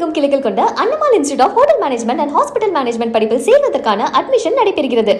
தமிழகமெங்கும் கிளைகள் கொண்ட Annamal institute of hotel management and hospital management படிப்பில் சேர்வதற்கான அட்மிஷன் நடைபெறுகிறது.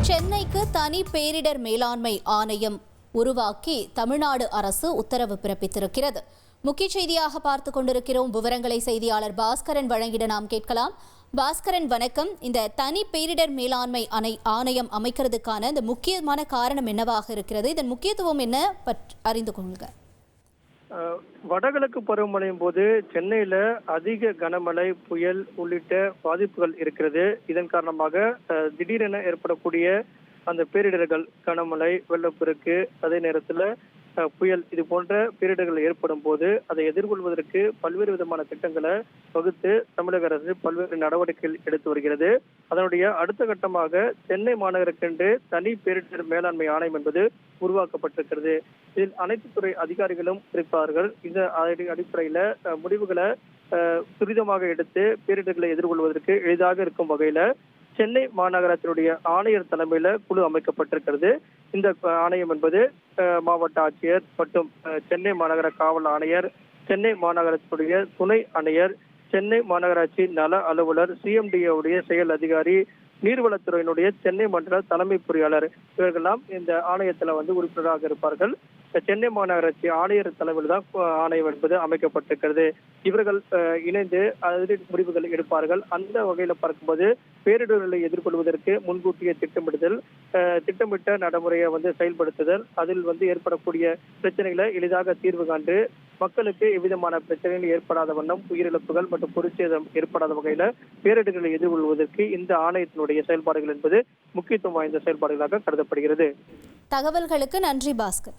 சென்னைக்கு தனி பேரிடர் மேலாண்மை ஆணையம் உருவாக்கி தமிழ்நாடு அரசு உத்தரவு பிறப்பித்திருக்கிறது. முக்கிய செய்தியாக பார்த்து கொண்டிருக்கிறோம். விவரங்களை செய்தியாளர் பாஸ்கரன் வழங்கிட நாம் கேட்கலாம். பாஸ்கரன் வணக்கம். இந்த தனி பேரிடர் மேலாண்மை அணை ஆணையம் அமைக்கிறதுக்கான இந்த முக்கியமான காரணம் என்னவாக இருக்கிறது? இதன் முக்கியத்துவம் என்ன? பற்றி அறிந்து கொள்ளுங்க வடகிழக்கு பருவமழையின் போது சென்னையில அதிக கனமழை புயல் உள்ளிட்ட பாதிப்புகள் இருக்கிறது. இதன் காரணமாக அஹ், திடீரென ஏற்படக்கூடிய அந்த பேரிடர்கள் கனமழை வெள்ளப்பெருக்கு அதே நேரத்துல புயல் இது போன்ற பேரிடர்கள் ஏற்படும் போது அதை எதிர்கொள்வதற்கு பல்வேறு விதமான திட்டங்களை வகுத்து தமிழக அரசு பல்வேறு நடவடிக்கைகள் எடுத்து வருகிறது. அதனுடைய அடுத்த கட்டமாக சென்னை மாநகருக்கென்று தனி பேரிடர் மேலாண்மை ஆணையம் என்பது உருவாக்கப்பட்டிருக்கிறது. இதில் அனைத்து துறை அதிகாரிகளும் இருப்பார்கள். இந்த அடி- அடிப்படையில முடிவுகளை துரிதமாக எடுத்து பேரிடர்களை எதிர்கொள்வதற்கு எளிதாக இருக்கும் வகையில சென்னை மாநகராட்சியினுடைய ஆணையர் தலைமையில குழு அமைக்கப்பட்டிருக்கிறது. இந்த ஆணையம் என்பது மாவட்ட ஆட்சியர் மற்றும் சென்னை மாநகர காவல் ஆணையர் சென்னை மாநகராட்சியுடைய துணை ஆணையர் சென்னை மாநகராட்சி நல அலுவலர் சிஎம்டிஏ உடைய செயல் அதிகாரி நீர்வளத்துறையினுடைய சென்னை மண்டல தலைமை பொறியாளர் இவர்கள்லாம் இந்த ஆணையத்துல வந்து உறுப்பினராக இருப்பார்கள். சென்னை மாநகராட்சி ஆணையர் தலைமையில் தான் ஆணையம் என்பது அமைக்கப்பட்டிருக்கிறது. இவர்கள் இணைந்து முடிவுகள் எடுப்பார்கள். அந்த வகையில பார்க்கும்போது பேரிடர்களை எதிர்கொள்வதற்கு முன்கூட்டிய திட்டமிடுதல் திட்டமிட்ட நடைமுறையை வந்து செயல்படுத்துதல் அதில் வந்து ஏற்படக்கூடிய பிரச்சனைகளை எளிதாக தீர்வு காண்டு மக்களுக்கு எவ்விதமான பிரச்சனைகள் ஏற்படாத வண்ணம் உயிரிழப்புகள் மற்றும் பொருட்சேதம் ஏற்படாத வகையில பேரிடர்களை எதிர்கொள்வதற்கு இந்த ஆணையத்தினுடைய செயல்பாடுகள் என்பது முக்கியத்துவம் வாய்ந்த செயல்பாடுகளாக கருதப்படுகிறது. தகவல்களுக்கு நன்றி பாஸ்கர்.